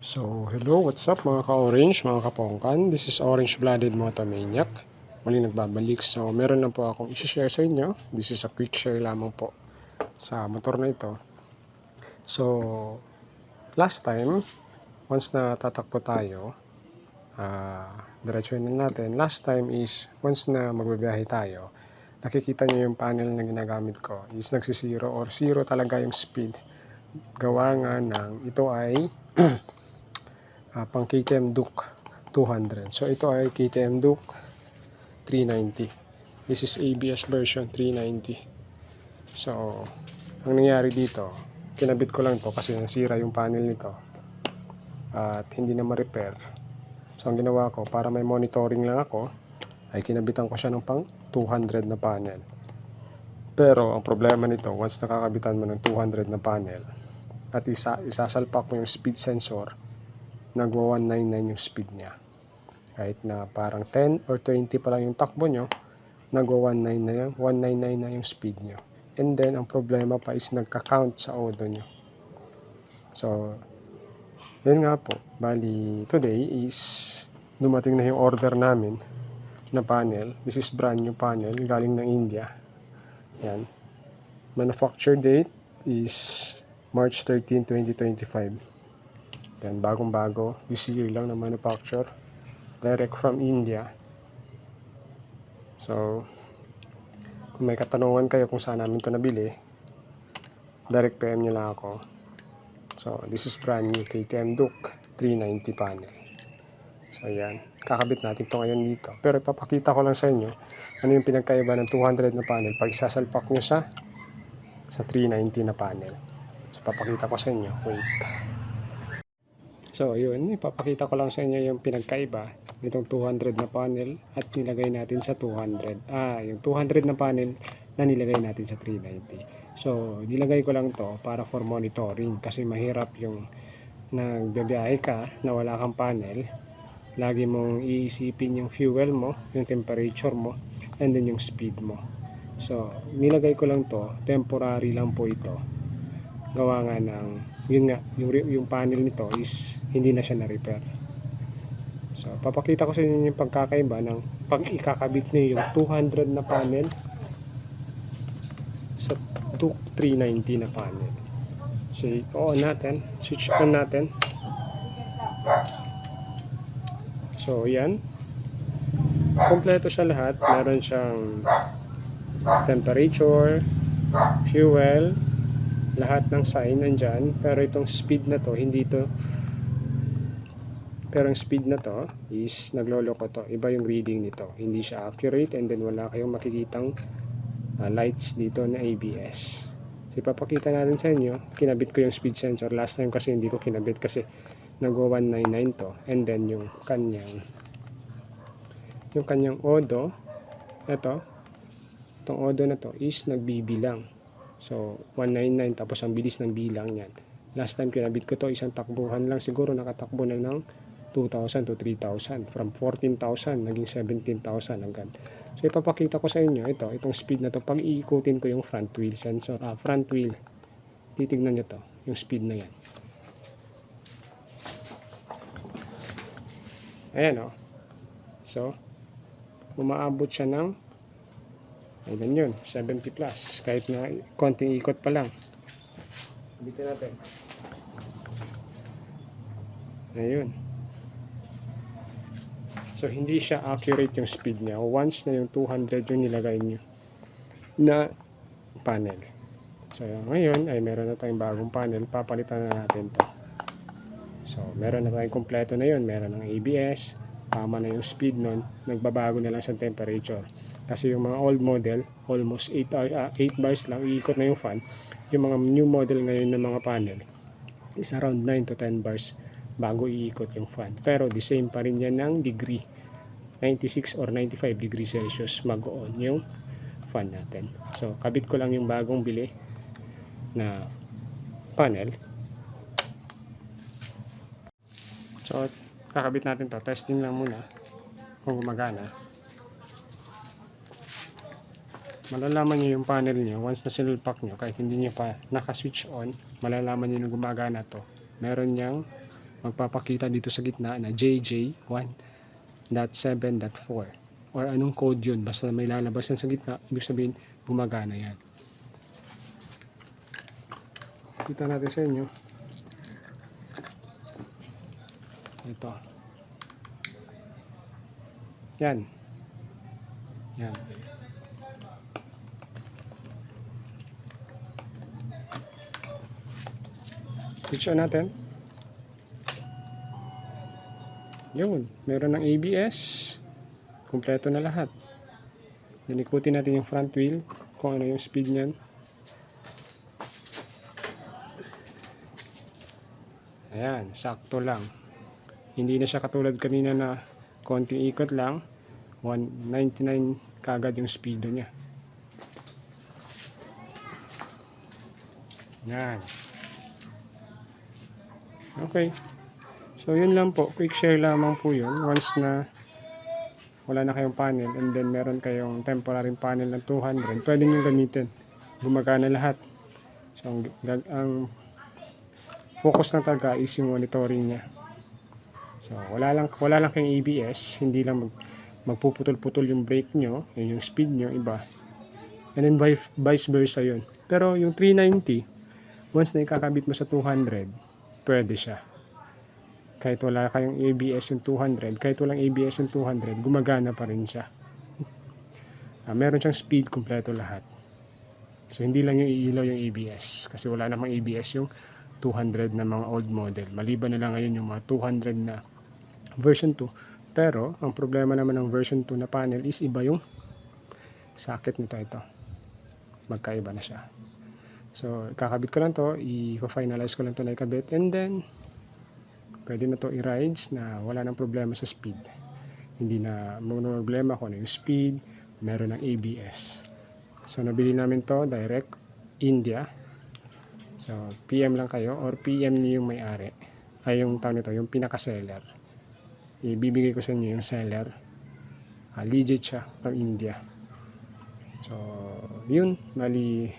So, hello, what's up mga ka-orange, mga kapongkan? This is Orange Blooded Motomaniac. Muli nagbabalik. So, meron lang po akong isi-share sa inyo. This is a quick share lamang po sa motor na ito. So, last time, once na tatakbo tayo, ah, diretsuhin na natin. Last time is, once na magbabiyahe tayo, nakikita nyo yung panel na ginagamit ko is nagsisiro or zero talaga yung speed. Gawa nga ng, ito ay ah, pang KTM Duke 200. So ito ay KTM Duke 390. This is ABS version 390. So, ang nangyari dito, kinabit ko lang to kasi nasira yung panel nito at hindi na ma-repair. So, ang ginawa ko, para may monitoring lang ako, ay kinabitan ko siya ng pang 200 na panel. Pero, ang problema nito, once nakakabitan mo ng 200 na panel, at isa, isasalpak mo yung speed sensor, nagwa 199 yung speed niya. Kahit na parang 10 or 20 pa lang yung takbo nyo, nagwa 199 na yung, 199 na yung speed nyo. And then, ang problema pa is nagka-count sa odo nyo. So, yun nga po. Bali, today is dumating na yung order namin na panel. This is brand new panel galing ng India. Yan. Manufacture date is March 13, 2025. Yan, bagong-bago. This year lang na manufacture. Direct from India. So, kung may katanungan kayo kung saan namin ito nabili, direct PM nyo lang ako. So, this is brand new KTM Duke 390 panel. So, yan. Kakabit natin ito ngayon dito. Pero ipapakita ko lang sa inyo ano yung pinagkaiba ng 200 na panel pag isasalpak nyo sa sa 390 na panel. So, papakita ko sa inyo. Wait. So, yun. Ipapakita ko lang sa inyo yung pinagkaiba nitong 200 na panel at nilagay natin sa 200. Ah, yung 200 na panel na nilagay natin sa 390. So, nilagay ko lang to para for monitoring kasi mahirap yung nagbibiyahe ka na wala kang panel. Lagi mong iisipin yung fuel mo, yung temperature mo, and then yung speed mo. So, nilagay ko lang to, temporary lang po ito. Gawa nga ng, yun nga, yung, yung panel nito is hindi na siya na-repair. So, papakita ko sa inyo yung pagkakaiba ng pag ikakabit niyo yung 200 na panel sa Duke 390 na panel. So, on natin. Switch on natin. So, yan. Kompleto siya lahat. Meron siyang temperature, fuel, lahat ng sign nandyan. Pero itong speed na to, hindi to pero ang speed na to is nagloloko to. Iba yung reading nito. Hindi siya accurate and then wala kayong makikitang uh, lights dito na ABS. So ipapakita natin sa inyo, kinabit ko yung speed sensor. Last time kasi hindi ko kinabit kasi nagwa 199 to. And then yung kanyang yung kanyang odo, ito, itong odo na to is nagbibilang. So 199 tapos ang bilis ng bilang niyan. Last time kinabit ko to isang takbuhan lang siguro nakatakbo na ng 2,000 to 3,000. From 14,000 naging 17,000 agad. So ipapakita ko sa inyo ito, itong speed na to pag iikutin ko yung front wheel sensor, ah, front wheel. Titignan niyo to, yung speed na yan. Ayan oh. So, umaabot siya ng ayun yun, 70 plus. Kahit na konting ikot pa lang. Bitin natin. Ayun. So, hindi siya accurate yung speed niya. Once na yung 200 yung nilagay niyo na panel. So, ngayon ay meron na tayong bagong panel. Papalitan na natin to. So, meron na tayong kompleto na yun. Meron ng ABS. Tama na yung speed nun. Nagbabago na lang sa temperature. Kasi yung mga old model, almost 8, uh, 8 bars lang, iikot na yung fan. Yung mga new model ngayon ng mga panel is around 9 to 10 bars bago iikot yung fan. Pero the same pa rin yan ng degree. 96 or 95 degrees Celsius mag-on yung fan natin. So, kabit ko lang yung bagong bili na panel. So, kakabit natin to. Testing lang muna kung gumagana. Malalaman nyo yung panel nyo once na sinulpak nyo kahit hindi nyo pa naka-switch on malalaman nyo na gumagana to. Meron niyang magpapakita dito sa gitna na JJ 1.7.4 or anong code yun. Basta may lalabas yan sa gitna, ibig sabihin gumagana yan. Kita natin sa inyo. Ito. Yan. Yan. Switch on natin. Yun. Meron ng ABS. Kompleto na lahat. Then ikutin natin yung front wheel. Kung ano yung speed niyan. Ayan. Sakto lang. Hindi na siya katulad kanina na konting ikot lang. 199 kagad yung speed niya. Yan. Okay. So, yun lang po. Quick share lamang po yun. Once na wala na kayong panel and then meron kayong temporary panel ng 200, pwede nyo gamitin. Gumagana lahat. So, ang, ang focus ng taga is yung monitoring niya. So, wala lang, wala lang kayong ABS. Hindi lang mag, magpuputol-putol yung brake nyo. Yun yung speed nyo, iba. And then vice versa yun. Pero yung 390, once na ikakabit mo sa 200, pwede siya. Kahit wala kayong ABS yung 200, kahit walang ABS yung 200, gumagana pa rin siya. Ah, meron siyang speed kompleto lahat. So hindi lang yung iilaw yung ABS kasi wala namang ABS yung 200 na mga old model. Maliban na lang ngayon yung mga 200 na version 2. Pero ang problema naman ng version 2 na panel is iba yung socket nito ito. Magkaiba na siya. So, kakabit ko lang to, i-finalize ko lang to na ikabit, and then, pwede na to i-rides na wala nang problema sa speed. Hindi na mga problema kung ano yung speed, meron ng ABS. So, nabili namin to direct India. So, PM lang kayo or PM niyo yung may-ari. Ay, yung tao nito, yung pinaka-seller. Ibibigay ko sa inyo yung seller. Ah, legit siya from India. So, yun. Mali,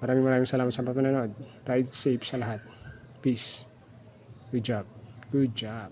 Maraming maraming salamat sa panonood. Ride safe sa lahat. Peace. Good job. Good job.